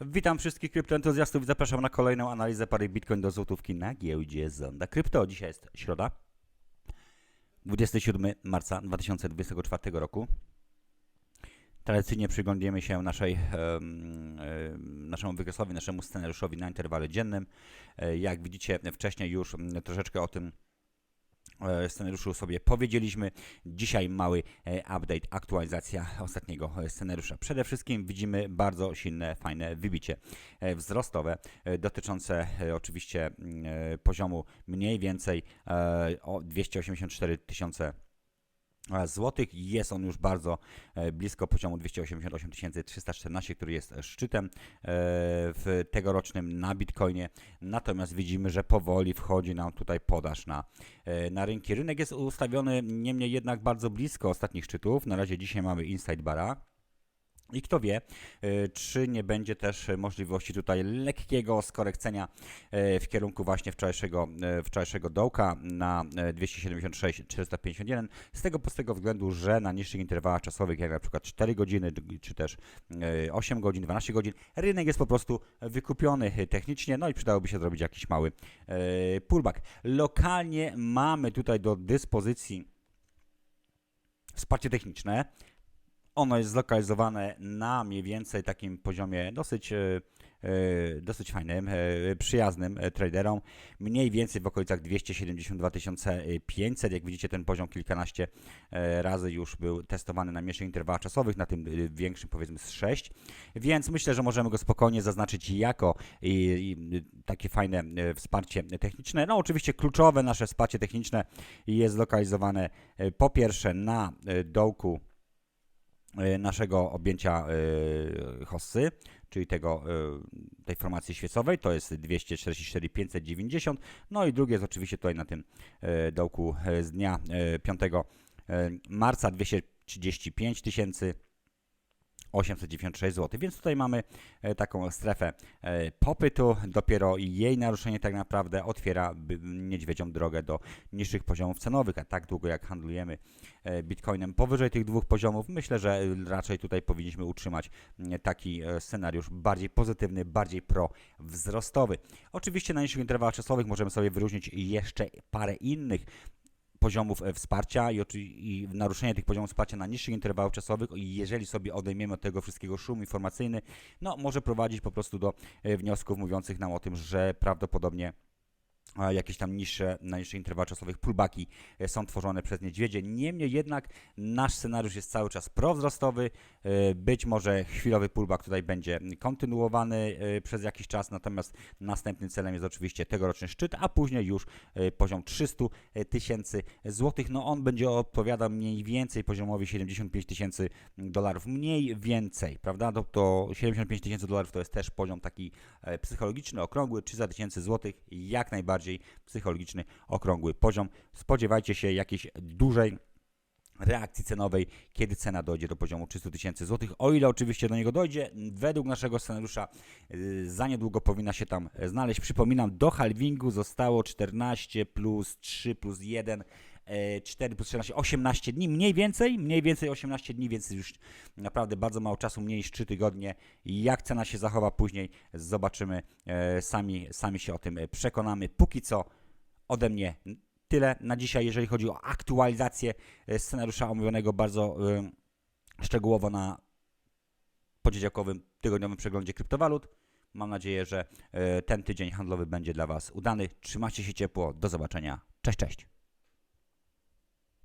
Witam wszystkich kryptoentuzjastów i zapraszam na kolejną analizę pary Bitcoin do złotówki na giełdzie Zonda Krypto. Dzisiaj jest środa, 27 marca 2024 roku. Tradycyjnie przyglądniemy się naszej, em, em, naszemu wykresowi, naszemu scenariuszowi na interwale dziennym. E, Jak widzicie, wcześniej już troszeczkę o tym scenariuszu sobie powiedzieliśmy. Dzisiaj mały e, update, aktualizacja ostatniego e, scenariusza. Przede wszystkim widzimy bardzo silne, fajne wybicie e, wzrostowe e, dotyczące e, oczywiście mm, e, poziomu mniej więcej e, o 284 tysiące e, złotych. Jest on już bardzo e, blisko poziomu 288 314, który jest szczytem e, w tegorocznym na Bitcoinie. Natomiast widzimy, że powoli wchodzi nam tutaj podaż na, e, na rynki. Rynek jest ustawiony niemniej jednak bardzo blisko ostatnich szczytów. Na razie dzisiaj mamy inside bara. I kto wie, e, czy nie będzie też możliwości tutaj lekkiego skorekcenia e, w kierunku właśnie wczorajszego, e, wczorajszego dołka na e, 276-451 z tego prostego względu, że na niższych interwałach czasowych, jak na przykład 4 godziny, czy też e, 8 godzin, 12 godzin, rynek jest po prostu wykupiony technicznie, no i przydałoby się zrobić jakiś mały pullback. Lokalnie mamy tutaj do dyspozycji wsparcie techniczne, ono jest zlokalizowane na mniej więcej takim poziomie dosyć, e, e, dosyć fajnym, e, przyjaznym traderom. Mniej więcej w okolicach 272 500. Jak widzicie, ten poziom kilkanaście razy już był testowany na mniejszych interwałach czasowych, na tym większym powiedzmy z 6. Więc myślę, że możemy go spokojnie zaznaczyć jako i, i, takie fajne wsparcie techniczne. No oczywiście kluczowe nasze wsparcie techniczne jest zlokalizowane po pierwsze na dołku naszego objęcia e, hossy, czyli tego, e, tej formacji świecowej, to jest 244 590, no i drugie jest oczywiście tutaj na tym e, dołku e, z dnia e, 5 e, marca 235 tysięcy 896 zł, więc tutaj mamy e, taką strefę e, popytu. Dopiero jej naruszenie tak naprawdę otwiera niedźwiedzią drogę do niższych poziomów cenowych, a tak długo jak handlujemy e, bitcoinem powyżej tych dwóch poziomów, myślę, że raczej tutaj powinniśmy utrzymać taki scenariusz bardziej pozytywny, bardziej pro-wzrostowy. Oczywiście na niższych interwałach czasowych możemy sobie wyróżnić jeszcze parę innych poziomów e, wsparcia i, i naruszenie tych poziomów wsparcia na niższych interwałach czasowych. I jeżeli sobie odejmiemy od tego wszystkiego szum informacyjny, no może prowadzić po prostu do e, wniosków mówiących nam o tym, że prawdopodobnie jakieś tam niższe, na niższych interwałach czasowych pullbacki e, są tworzone przez niedźwiedzie. Niemniej jednak nasz scenariusz jest cały czas prowzrostowy. E, Być może chwilowy pullback tutaj będzie kontynuowany e, przez jakiś czas, natomiast następnym celem jest oczywiście tegoroczny szczyt, a później już poziom 300 tysięcy złotych. No on będzie odpowiadał mniej więcej poziomowi 75 tysięcy dolarów, mniej więcej, prawda? To, to 75 tysięcy dolarów to jest też poziom taki psychologiczny, okrągły, 300 tysięcy złotych, jak najbardziej psychologiczny, okrągły poziom. Spodziewajcie się jakiejś dużej reakcji cenowej, kiedy cena dojdzie do poziomu 300 tysięcy złotych, o ile oczywiście do niego dojdzie. Według naszego scenariusza y, za niedługo powinna się tam e, znaleźć. Przypominam, do halvingu zostało 14 plus 3 plus 1 e, 4 plus 14, 18 dni, mniej więcej, mniej więcej 18 dni, więc już naprawdę bardzo mało czasu, mniej niż 3 tygodnie. Jak cena się zachowa później, zobaczymy, e, sami, sami się o tym e, przekonamy. Póki co ode mnie tyle na dzisiaj, jeżeli chodzi o aktualizację e, scenariusza omówionego bardzo e, szczegółowo na poniedziałkowym tygodniowym przeglądzie kryptowalut. Mam nadzieję, że e, ten tydzień handlowy będzie dla Was udany. Trzymajcie się ciepło. Do zobaczenia. Cześć, cześć.